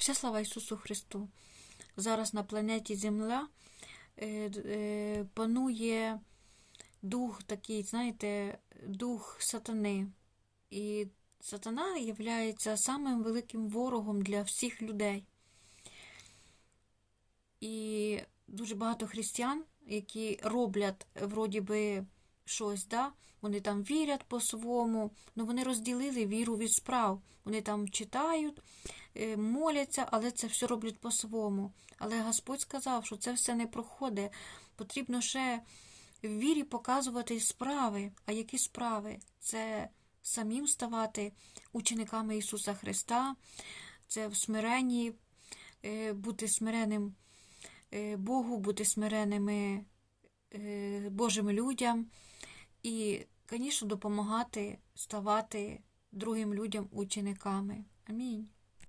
Вся слава Ісусу Христу. Зараз на планеті Земля е, е, панує дух такий, знаєте, дух сатани. І сатана є самим великим ворогом для всіх людей. І дуже багато християн, які роблять вроді би щось, да? вони там вірять по-своєму, але вони розділили віру від справ. Вони там читають, е, моляться, але це все роблять по-своєму. Але Господь сказав, що це все не проходить. Потрібно ще в вірі показувати справи. А які справи? Це самим ставати учениками Ісуса Христа, це в смиренні е, бути смиреним е, Богу, бути смиреними Божим людям і, звісно, допомагати ставати другим людям учениками. Амінь.